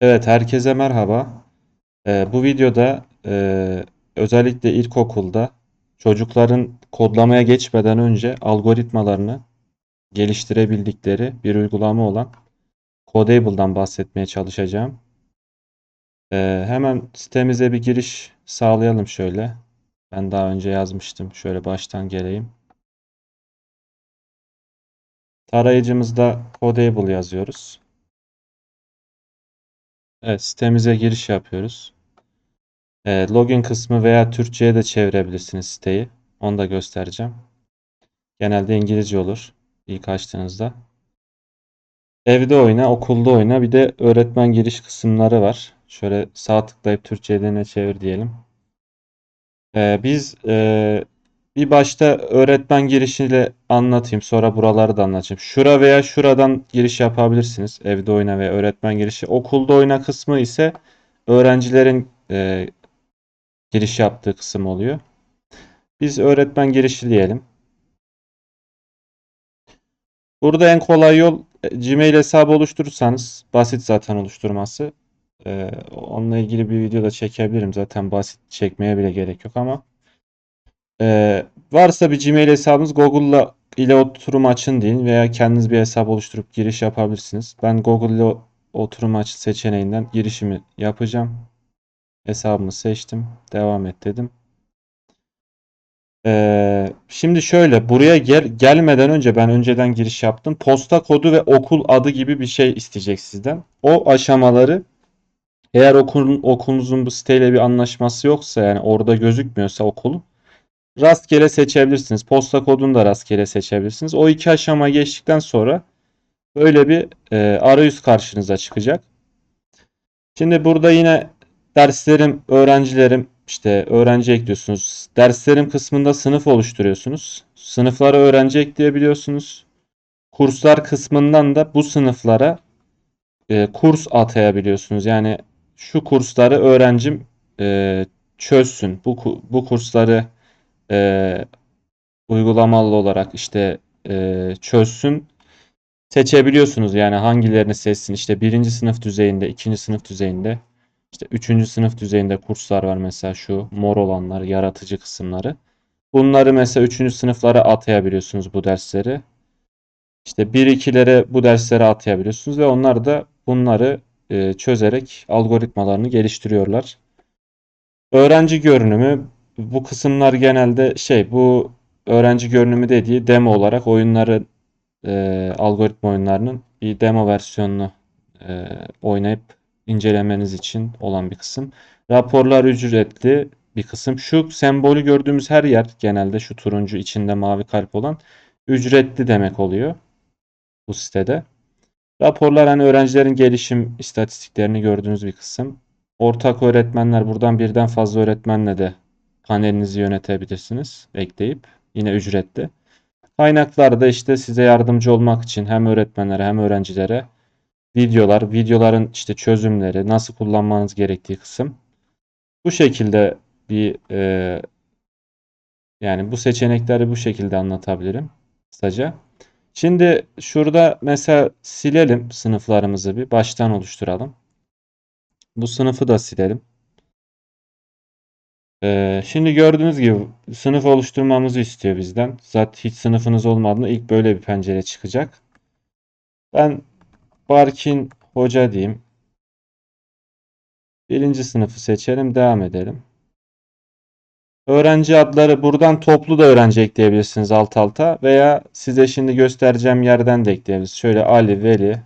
Evet, herkese merhaba. Ee, bu videoda e, özellikle ilkokulda çocukların kodlamaya geçmeden önce algoritmalarını geliştirebildikleri bir uygulama olan Codable'dan bahsetmeye çalışacağım. Ee, hemen sitemize bir giriş sağlayalım şöyle. Ben daha önce yazmıştım. Şöyle baştan geleyim. Tarayıcımızda Codable yazıyoruz. Evet, sitemize giriş yapıyoruz. E, login kısmı veya Türkçe'ye de çevirebilirsiniz siteyi. Onu da göstereceğim. Genelde İngilizce olur ilk açtığınızda. Evde oyna, okulda oyna. Bir de öğretmen giriş kısımları var. Şöyle sağ tıklayıp Türkçe'ye çevir diyelim. E, biz e, bir başta öğretmen girişiyle anlatayım. Sonra buraları da anlatacağım. Şura veya şuradan giriş yapabilirsiniz. Evde oyna ve öğretmen girişi. Okulda oyna kısmı ise öğrencilerin e, giriş yaptığı kısım oluyor. Biz öğretmen girişi diyelim. Burada en kolay yol e, Gmail hesabı oluşturursanız basit zaten oluşturması. Ee, onunla ilgili bir video da çekebilirim. Zaten basit çekmeye bile gerek yok ama ee, varsa bir Gmail hesabınız Google'la ile oturum açın deyin veya kendiniz bir hesap oluşturup giriş yapabilirsiniz. Ben Google ile oturum açın seçeneğinden girişimi yapacağım. Hesabımı seçtim. Devam et dedim. Ee, şimdi şöyle buraya gel gelmeden önce ben önceden giriş yaptım. Posta kodu ve okul adı gibi bir şey isteyecek sizden. O aşamaları eğer okulun, okulunuzun bu siteyle bir anlaşması yoksa yani orada gözükmüyorsa okul rastgele seçebilirsiniz. Posta kodunu da rastgele seçebilirsiniz. O iki aşama geçtikten sonra böyle bir e, arayüz karşınıza çıkacak. Şimdi burada yine derslerim, öğrencilerim işte öğrenci ekliyorsunuz. Derslerim kısmında sınıf oluşturuyorsunuz. Sınıflara öğrenci ekleyebiliyorsunuz. Kurslar kısmından da bu sınıflara e, kurs atayabiliyorsunuz. Yani şu kursları öğrencim e, çözsün. Bu bu kursları e, uygulamalı olarak işte e, çözsün seçebiliyorsunuz. Yani hangilerini seçsin. İşte birinci sınıf düzeyinde, ikinci sınıf düzeyinde, işte üçüncü sınıf düzeyinde kurslar var mesela şu mor olanlar, yaratıcı kısımları. Bunları mesela üçüncü sınıflara atayabiliyorsunuz bu dersleri. İşte 1-2'lere bu dersleri atayabiliyorsunuz ve onlar da bunları e, çözerek algoritmalarını geliştiriyorlar. Öğrenci görünümü bu kısımlar genelde şey bu öğrenci görünümü dediği demo olarak oyunları e, algoritma oyunlarının bir demo versiyonunu e, oynayıp incelemeniz için olan bir kısım. Raporlar ücretli bir kısım. Şu sembolü gördüğümüz her yer genelde şu turuncu içinde mavi kalp olan ücretli demek oluyor bu sitede. Raporlar hani öğrencilerin gelişim istatistiklerini gördüğünüz bir kısım. Ortak öğretmenler buradan birden fazla öğretmenle de panelinizi yönetebilirsiniz ekleyip yine ücretli. Kaynaklarda işte size yardımcı olmak için hem öğretmenlere hem öğrencilere videolar, videoların işte çözümleri, nasıl kullanmanız gerektiği kısım. Bu şekilde bir e, yani bu seçenekleri bu şekilde anlatabilirim kısaca. Şimdi şurada mesela silelim sınıflarımızı bir baştan oluşturalım. Bu sınıfı da silelim. Ee, şimdi gördüğünüz gibi sınıf oluşturmamızı istiyor bizden. Zaten hiç sınıfınız olmadığında ilk böyle bir pencere çıkacak. Ben Barkin Hoca diyeyim. Birinci sınıfı seçelim. Devam edelim. Öğrenci adları buradan toplu da öğrenci ekleyebilirsiniz alt alta. Veya size şimdi göstereceğim yerden de ekleyebilirsiniz. Şöyle Ali, Veli,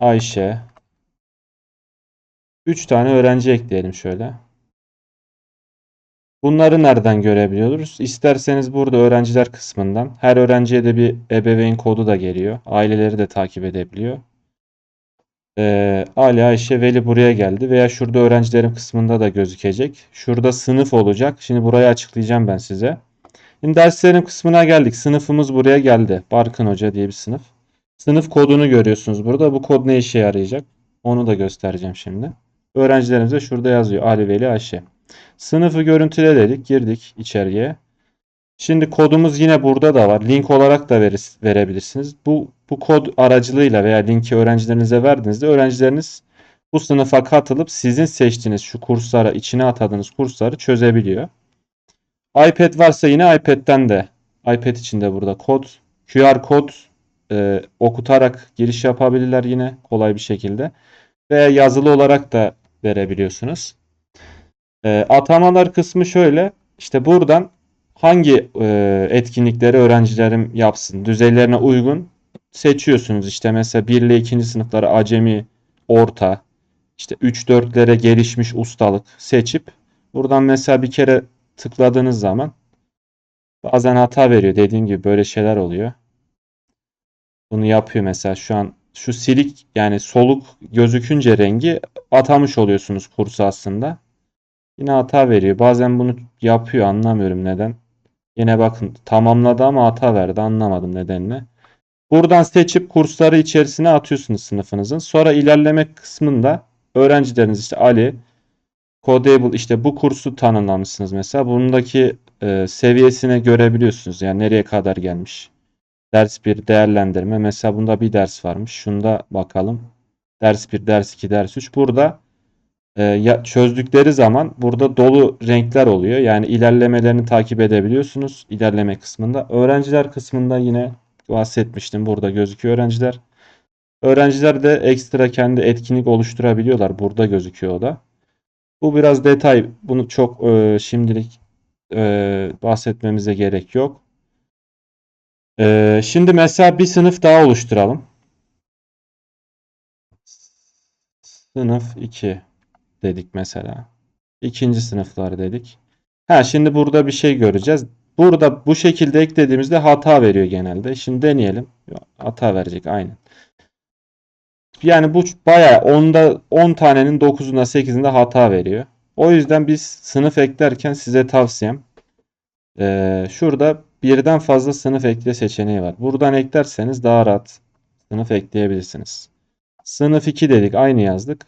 Ayşe. 3 tane öğrenci ekleyelim şöyle. Bunları nereden görebiliyoruz? İsterseniz burada öğrenciler kısmından her öğrenciye de bir ebeveyn kodu da geliyor. Aileleri de takip edebiliyor. Ee, Ali, Ayşe, Veli buraya geldi veya şurada öğrencilerim kısmında da gözükecek. Şurada sınıf olacak. Şimdi burayı açıklayacağım ben size. Şimdi derslerim kısmına geldik. Sınıfımız buraya geldi. Barkın Hoca diye bir sınıf. Sınıf kodunu görüyorsunuz burada. Bu kod ne işe yarayacak? Onu da göstereceğim şimdi. Öğrencilerimiz de şurada yazıyor. Ali, Veli, Ayşe. Sınıfı görüntüle dedik. Girdik içeriye. Şimdi kodumuz yine burada da var. Link olarak da verir, verebilirsiniz. Bu, bu kod aracılığıyla veya linki öğrencilerinize verdiğinizde öğrencileriniz bu sınıfa katılıp sizin seçtiğiniz şu kurslara içine atadığınız kursları çözebiliyor. iPad varsa yine iPad'den de iPad için de burada kod QR kod e, okutarak giriş yapabilirler yine kolay bir şekilde. Veya yazılı olarak da verebiliyorsunuz. E, atamalar kısmı şöyle. İşte buradan hangi e, etkinlikleri öğrencilerim yapsın, düzeylerine uygun seçiyorsunuz. İşte mesela 1 ile 2. sınıfları acemi, orta, işte 3-4'lere gelişmiş ustalık seçip buradan mesela bir kere tıkladığınız zaman bazen hata veriyor. Dediğim gibi böyle şeyler oluyor. Bunu yapıyor mesela şu an şu silik yani soluk gözükünce rengi atamış oluyorsunuz kursu aslında. Yine hata veriyor. Bazen bunu yapıyor anlamıyorum neden. Yine bakın tamamladı ama hata verdi anlamadım nedenini. Buradan seçip kursları içerisine atıyorsunuz sınıfınızın. Sonra ilerleme kısmında öğrencileriniz işte Ali, Codable işte bu kursu tanımlamışsınız mesela. Bundaki e, seviyesine görebiliyorsunuz. Yani nereye kadar gelmiş. Ders 1 değerlendirme. Mesela bunda bir ders varmış. Şunda bakalım. Ders 1, ders 2, ders 3. Burada e, ya, çözdükleri zaman burada dolu renkler oluyor. Yani ilerlemelerini takip edebiliyorsunuz ilerleme kısmında. Öğrenciler kısmında yine bahsetmiştim. Burada gözüküyor öğrenciler. Öğrenciler de ekstra kendi etkinlik oluşturabiliyorlar. Burada gözüküyor o da. Bu biraz detay. Bunu çok e, şimdilik e, bahsetmemize gerek yok. E, şimdi mesela bir sınıf daha oluşturalım. Sınıf 2 dedik mesela. İkinci sınıflar dedik. Ha şimdi burada bir şey göreceğiz. Burada bu şekilde eklediğimizde hata veriyor genelde. Şimdi deneyelim. Hata verecek aynen. Yani bu bayağı 10'da 10 tanenin 9'unda 8'inde hata veriyor. O yüzden biz sınıf eklerken size tavsiyem ee, şurada birden fazla sınıf ekle seçeneği var. Buradan eklerseniz daha rahat sınıf ekleyebilirsiniz. Sınıf 2 dedik aynı yazdık.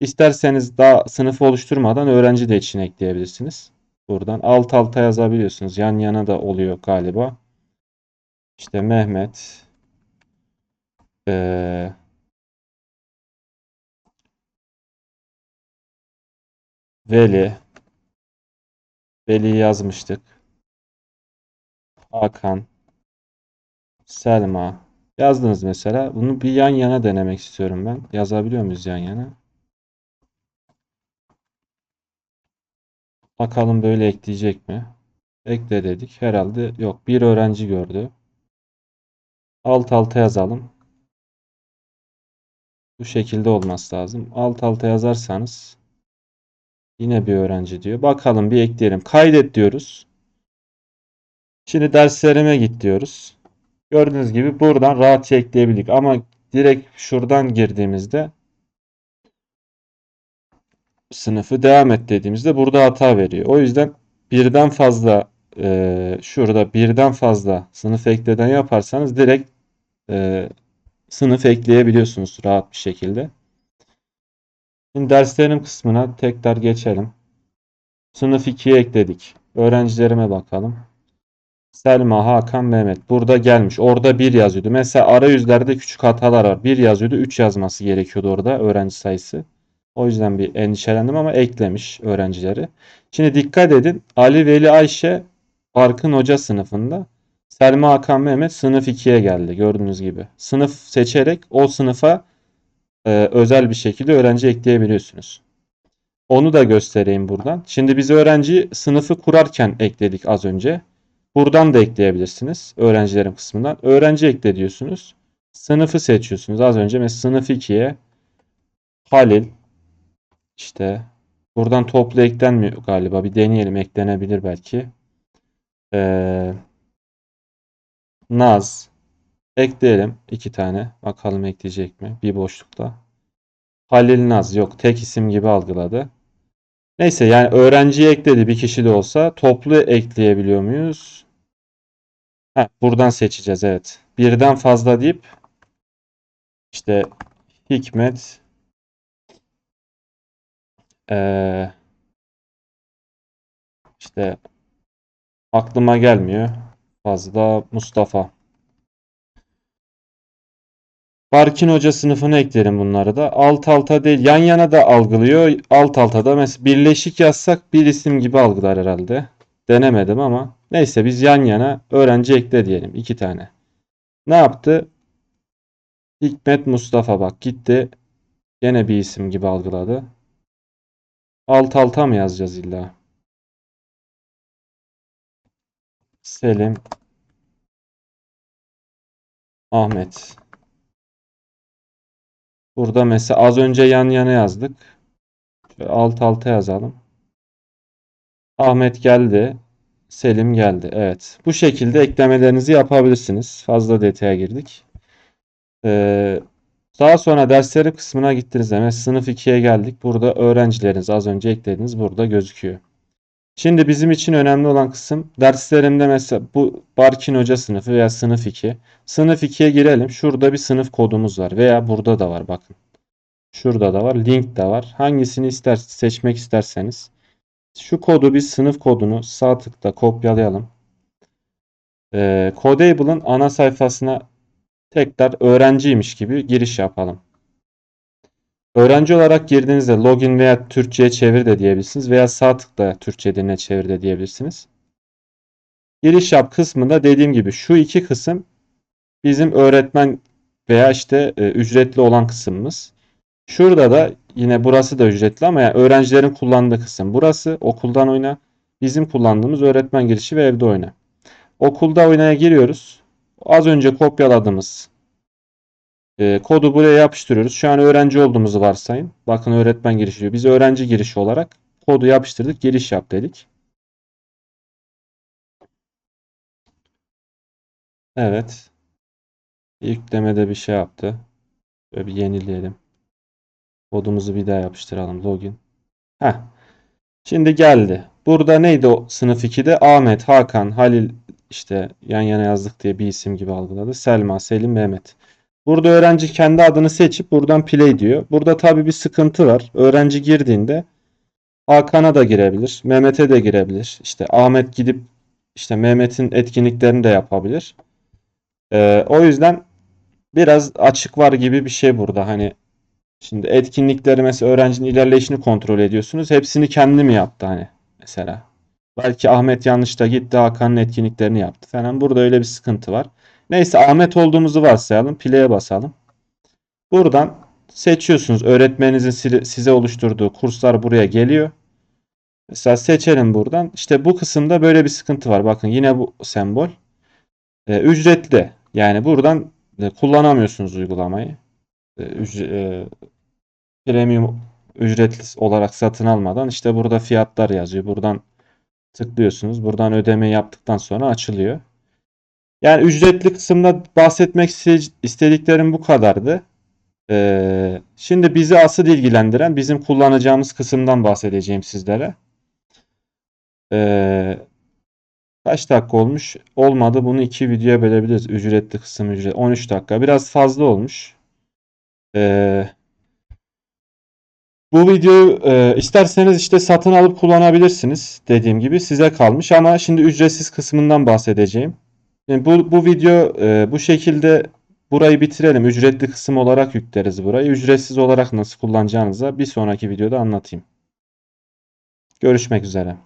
İsterseniz daha sınıfı oluşturmadan öğrenci de içine ekleyebilirsiniz. Buradan alt alta yazabiliyorsunuz. Yan yana da oluyor galiba. İşte Mehmet ee, Veli Veli yazmıştık. Hakan Selma yazdınız mesela. Bunu bir yan yana denemek istiyorum ben. Yazabiliyor muyuz yan yana? Bakalım böyle ekleyecek mi? Ekle dedik. Herhalde yok. Bir öğrenci gördü. Alt alta yazalım. Bu şekilde olması lazım. Alt alta yazarsanız yine bir öğrenci diyor. Bakalım bir ekleyelim. Kaydet diyoruz. Şimdi derslerime git diyoruz. Gördüğünüz gibi buradan rahatça ekleyebildik. Ama direkt şuradan girdiğimizde sınıfı devam et dediğimizde burada hata veriyor. O yüzden birden fazla e, şurada birden fazla sınıf ekleden yaparsanız direkt e, sınıf ekleyebiliyorsunuz rahat bir şekilde. Şimdi derslerim kısmına tekrar geçelim. Sınıf 2'ye ekledik. Öğrencilerime bakalım. Selma, Hakan, Mehmet. Burada gelmiş. Orada 1 yazıyordu. Mesela arayüzlerde küçük hatalar var. 1 yazıyordu. 3 yazması gerekiyordu orada öğrenci sayısı. O yüzden bir endişelendim ama eklemiş öğrencileri. Şimdi dikkat edin. Ali, Veli, Ayşe Barkın Hoca sınıfında. Selma, Hakan, Mehmet sınıf 2'ye geldi. Gördüğünüz gibi. Sınıf seçerek o sınıfa e, özel bir şekilde öğrenci ekleyebiliyorsunuz. Onu da göstereyim buradan. Şimdi biz öğrenci sınıfı kurarken ekledik az önce. Buradan da ekleyebilirsiniz. Öğrencilerin kısmından. Öğrenci ekle diyorsunuz. Sınıfı seçiyorsunuz. Az önce mesela sınıf 2'ye Halil işte buradan toplu eklenmiyor galiba. Bir deneyelim. Eklenebilir belki. Ee, Naz ekleyelim. iki tane. Bakalım ekleyecek mi? Bir boşlukta. Halil Naz yok. Tek isim gibi algıladı. Neyse yani öğrenciyi ekledi bir kişi de olsa toplu ekleyebiliyor muyuz? Heh, buradan seçeceğiz evet. Birden fazla deyip işte Hikmet ee, işte aklıma gelmiyor. Fazla Mustafa. Barkin Hoca sınıfına eklerim bunları da. Alt alta değil yan yana da algılıyor. Alt alta da mesela birleşik yazsak bir isim gibi algılar herhalde. Denemedim ama. Neyse biz yan yana öğrenci ekle diyelim. iki tane. Ne yaptı? Hikmet Mustafa bak gitti. Gene bir isim gibi algıladı. Alt alta mı yazacağız illa? Selim Ahmet. Burada mesela az önce yan yana yazdık. Şöyle alt alta yazalım. Ahmet geldi. Selim geldi. Evet. Bu şekilde eklemelerinizi yapabilirsiniz. Fazla detaya girdik. Ee, daha sonra dersleri kısmına gittiğinizde mesela sınıf 2'ye geldik. Burada öğrencileriniz az önce eklediğiniz burada gözüküyor. Şimdi bizim için önemli olan kısım derslerimde mesela bu Barkin Hoca sınıfı veya sınıf 2. Sınıf 2'ye girelim. Şurada bir sınıf kodumuz var veya burada da var bakın. Şurada da var. Link de var. Hangisini ister seçmek isterseniz. Şu kodu bir sınıf kodunu sağ tıkla kopyalayalım. Ee, Codeable'ın ana sayfasına tekrar öğrenciymiş gibi giriş yapalım. Öğrenci olarak girdiğinizde login veya Türkçe'ye çevir de diyebilirsiniz veya sağ tıkla Türkçe diline çevir de diyebilirsiniz. Giriş yap kısmında dediğim gibi şu iki kısım bizim öğretmen veya işte e, ücretli olan kısmımız. Şurada da yine burası da ücretli ama yani öğrencilerin kullandığı kısım. Burası okuldan oyna. Bizim kullandığımız öğretmen girişi ve evde oyna. Okulda oynaya giriyoruz. Az önce kopyaladığımız e, kodu buraya yapıştırıyoruz. Şu an öğrenci olduğumuzu varsayın. Bakın öğretmen girişi diyor. Biz öğrenci girişi olarak kodu yapıştırdık. Giriş yap dedik. Evet. Yüklemede bir şey yaptı. Böyle bir yenileyelim. Kodumuzu bir daha yapıştıralım. Login. Heh. Şimdi geldi. Burada neydi o sınıf 2'de? Ahmet, Hakan, Halil işte yan yana yazdık diye bir isim gibi algıladı. Selma, Selim, Mehmet. Burada öğrenci kendi adını seçip buradan play diyor. Burada tabii bir sıkıntı var. Öğrenci girdiğinde Hakan'a da girebilir. Mehmet'e de girebilir. İşte Ahmet gidip işte Mehmet'in etkinliklerini de yapabilir. Ee, o yüzden biraz açık var gibi bir şey burada. Hani şimdi etkinlikleri mesela öğrencinin ilerleyişini kontrol ediyorsunuz. Hepsini kendi mi yaptı hani mesela? Belki Ahmet yanlışta gitti Hakan'ın etkinliklerini yaptı falan. Burada öyle bir sıkıntı var. Neyse Ahmet olduğumuzu varsayalım. Play'e basalım. Buradan seçiyorsunuz. Öğretmeninizin si- size oluşturduğu kurslar buraya geliyor. Mesela seçelim buradan. İşte bu kısımda böyle bir sıkıntı var. Bakın yine bu sembol. Ee, ücretli. Yani buradan e, kullanamıyorsunuz uygulamayı. E, ücre- e, premium ücretli olarak satın almadan işte burada fiyatlar yazıyor. Buradan tıklıyorsunuz. Buradan ödeme yaptıktan sonra açılıyor. Yani ücretli kısımda bahsetmek iste- istediklerim bu kadardı. Ee, şimdi bizi asıl ilgilendiren bizim kullanacağımız kısımdan bahsedeceğim sizlere. Ee, kaç dakika olmuş? Olmadı. Bunu iki videoya bölebiliriz. Ücretli kısım ücret. 13 dakika. Biraz fazla olmuş. Ee, bu videoyu e, isterseniz işte satın alıp kullanabilirsiniz. Dediğim gibi size kalmış ama şimdi ücretsiz kısmından bahsedeceğim. Yani bu, bu video e, bu şekilde burayı bitirelim. Ücretli kısım olarak yükleriz burayı. Ücretsiz olarak nasıl kullanacağınıza bir sonraki videoda anlatayım. Görüşmek üzere.